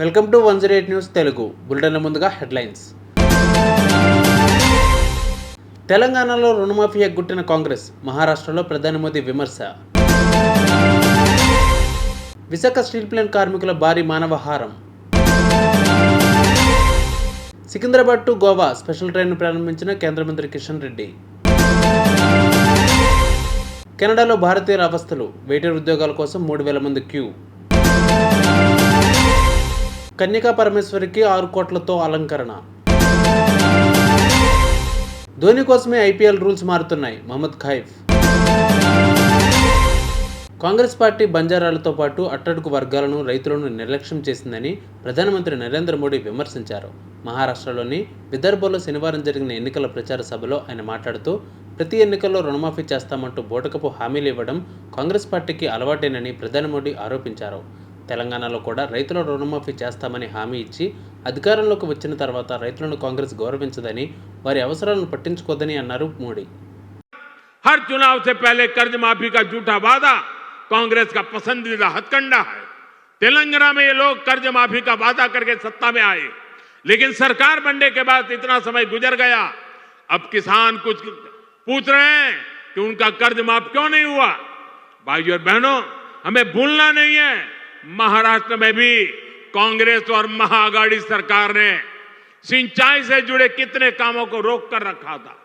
Welcome to one zero eight news Telugu. Bulletin ముందుగా headlines. తెలంగాణలో రుణమాఫీ ఎగ్గొట్టిన కాంగ్రెస్ మహారాష్ట్రలో ప్రధాని మోదీ విమర్శ. విశాఖ స్టీల్ ప్లాంట్ కార్మికుల భారీ మానవహారం. సికింద్రాబాద్ టు గోవా స్పెషల్ ట్రైన్ను ప్రారంభించిన కేంద్ర మంత్రి కిషన్ రెడ్డి. కెనడాలో భారతీయుల అవస్థలు వెయిటర్ ఉద్యోగాల కోసం మూడు వేల మంది క్యూ. కన్యకా పరమేశ్వరికి ఆరు కోట్లతో అలంకరణ. ధోని కోసమే ఐపీఎల్ రూల్స్ మారుతున్నాయి మహమ్మద్ ఖైఫ్. కాంగ్రెస్ పార్టీ బంజారాలతో పాటు అట్టడుగు వర్గాలను రైతులను నిర్లక్ష్యం చేసిందని ప్రధానమంత్రి నరేంద్ర మోడీ విమర్శించారు. మహారాష్ట్రలోని విదర్భలో శనివారం జరిగిన ఎన్నికల ప్రచార సభలో ఆయన మాట్లాడుతూ ప్రతి ఎన్నికల్లో రుణమాఫీ చేస్తామంటూ బోటకపు హామీలు ఇవ్వడం కాంగ్రెస్ పార్టీకి అలవాటేనని ప్రధాని మోడీ ఆరోపించారు. తెలంగాణలో కూడా రైతుల రుణమాఫీ చేస్తామని హామీ ఇచ్చి అధికారంలోకి వచ్చిన తర్వాత రైతులను కాంగ్రెస్ గౌరవించదని వారి అవసరాలను పట్టించుకోదని అన్నారు మోడీ हर चुनाव से पहले कर्ज माफी का झूठा वादा कांग्रेस का पसंदीदा हथकंडा है तेलंगाना में ये लोग कर्ज माफी का वादा करके सत्ता में आए लेकिन सरकार बनने के बाद इतना समय गुजर गया अब किसान कुछ पूछ रहे हैं कि उनका कर्ज माफ क्यों नहीं हुआ भाइयों और बहनों हमें भूलना नहीं है महाराष्ट्र में भी कांग्रेस और महाआघाड़ी सरकार ने सिंचाई से जुड़े कितने कामों को रोक कर रखा था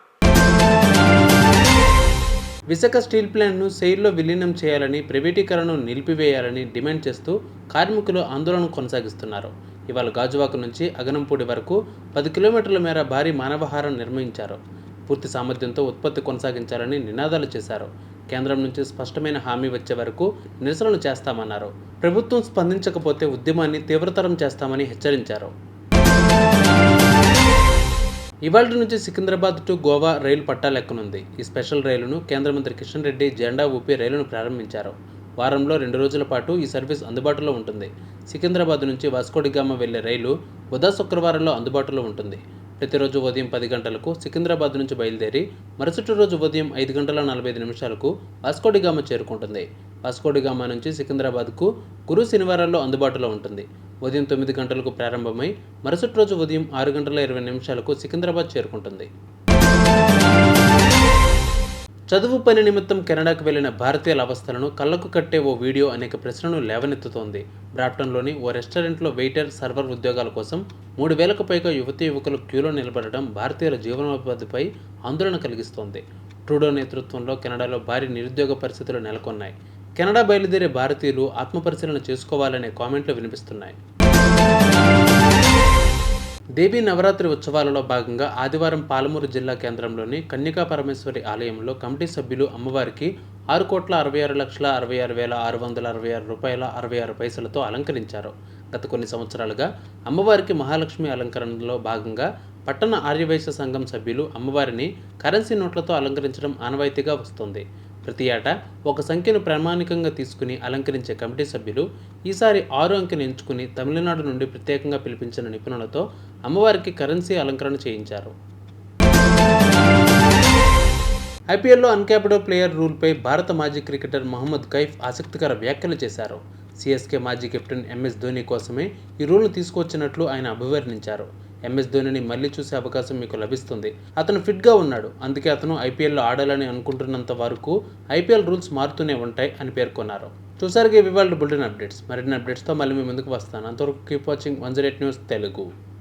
విశాఖ స్టీల్ ప్లాంట్ను సెయిల్లో విలీనం చేయాలని ప్రైవేటీకరణను నిలిపివేయాలని డిమాండ్ చేస్తూ కార్మికులు ఆందోళన కొనసాగిస్తున్నారు ఇవాళ గాజువాక నుంచి అగనంపూడి వరకు పది కిలోమీటర్ల మేర భారీ మానవహారం నిర్వహించారు పూర్తి సామర్థ్యంతో ఉత్పత్తి కొనసాగించాలని నినాదాలు చేశారు కేంద్రం నుంచి స్పష్టమైన హామీ వచ్చే వరకు నిరసనలు చేస్తామన్నారు ప్రభుత్వం స్పందించకపోతే ఉద్యమాన్ని తీవ్రతరం చేస్తామని హెచ్చరించారు. ఇవాళ నుంచి సికింద్రాబాద్ టు గోవా రైలు పట్టాలెక్కనుంది ఈ స్పెషల్ రైలును కేంద్ర మంత్రి కిషన్ రెడ్డి జెండా ఊపి రైలును ప్రారంభించారు. వారంలో రెండు రోజుల పాటు ఈ సర్వీస్ అందుబాటులో ఉంటుంది. సికింద్రాబాద్ నుంచి వాస్కోడిగామ వెళ్ళే రైలు బుధ శుక్రవారంలో అందుబాటులో ఉంటుంది. ప్రతిరోజు ఉదయం పది గంటలకు సికింద్రాబాద్ నుంచి బయలుదేరి మరుసటి రోజు ఉదయం ఐదు గంటల నలభై ఐదు నిమిషాలకు వాస్కోడిగామ చేరుకుంటుంది. వాస్కోడిగామ నుంచి సికింద్రాబాద్కు గురు శనివారాల్లో అందుబాటులో ఉంటుంది. ఉదయం తొమ్మిది గంటలకు ప్రారంభమై మరుసటి రోజు ఉదయం ఆరు గంటల ఇరవై నిమిషాలకు సికింద్రాబాద్ చేరుకుంటుంది. చదువు పని నిమిత్తం కెనడాకు వెళ్ళిన భారతీయుల అవస్థలను కళ్ళకు కట్టే ఓ వీడియో అనేక ప్రశ్నలను లేవనెత్తుతోంది. బ్రాప్టన్లోని ఓ రెస్టారెంట్లో వెయిటర్ సర్వర్ ఉద్యోగాల కోసం మూడు వేలకు పైగా యువతి యువకులు క్యూలో నిలబడడం భారతీయుల జీవనోపాధిపై ఆందోళన కలిగిస్తోంది. ట్రూడో నేతృత్వంలో కెనడాలో భారీ నిరుద్యోగ పరిస్థితులు నెలకొన్నాయి. కెనడా బయలుదేరే భారతీయులు ఆత్మపరిశీలన చేసుకోవాలనే కామెంట్లు వినిపిస్తున్నాయి. దేవీ నవరాత్రి ఉత్సవాలలో భాగంగా ఆదివారం పాలమూరు జిల్లా కేంద్రంలోని కన్యకా పరమేశ్వరి ఆలయంలో కమిటీ సభ్యులు అమ్మవారికి ఆరు కోట్ల అరవై ఆరు లక్షల అరవై ఆరు వేల ఆరు వందల అరవై ఆరు రూపాయల అరవై ఆరు పైసలతో అలంకరించారు. గత కొన్ని సంవత్సరాలుగా అమ్మవారికి మహాలక్ష్మి అలంకరణలో భాగంగా పట్టణ ఆర్యవైశ్య సంఘం సభ్యులు అమ్మవారిని కరెన్సీ నోట్లతో అలంకరించడం ఆనవాయితీగా వస్తుంది. ప్రతి ఏటా ఒక సంఖ్యను ప్రామాణికంగా తీసుకుని అలంకరించే కమిటీ సభ్యులు ఈసారి ఆరు అంకెను ఎంచుకుని తమిళనాడు నుండి ప్రత్యేకంగా పిలిపించిన నిపుణులతో అమ్మవారికి కరెన్సీ అలంకరణ చేయించారు. ఐపీఎల్లో అన్క్యాప్డ్ ప్లేయర్ రూల్పై భారత మాజీ క్రికెటర్ మహమ్మద్ కైఫ్ ఆసక్తికర వ్యాఖ్యలు చేశారు. సిఎస్కే మాజీ కెప్టెన్ ఎంఎస్ ధోని కోసమే ఈ రూల్ను తీసుకొచ్చినట్లు ఆయన అభివర్ణించారు. ఎంఎస్ ధోనిని మళ్ళీ చూసే అవకాశం మీకు లభిస్తుంది. అతను ఫిట్గా ఉన్నాడు. అందుకే అతను ఐపీఎల్లో ఆడాలని అనుకుంటున్నంత వరకు ఐపీఎల్ రూల్స్ మారుతూనే ఉంటాయి అని పేర్కొన్నారు. చూసారుగా ఇవాళ బులెటిన్ అప్డేట్స్. మరిన్ని అప్డేట్స్తో మళ్ళీ మీ ముందుకు వస్తాను. అంతవరకు keep watching one zero eight news Telugu.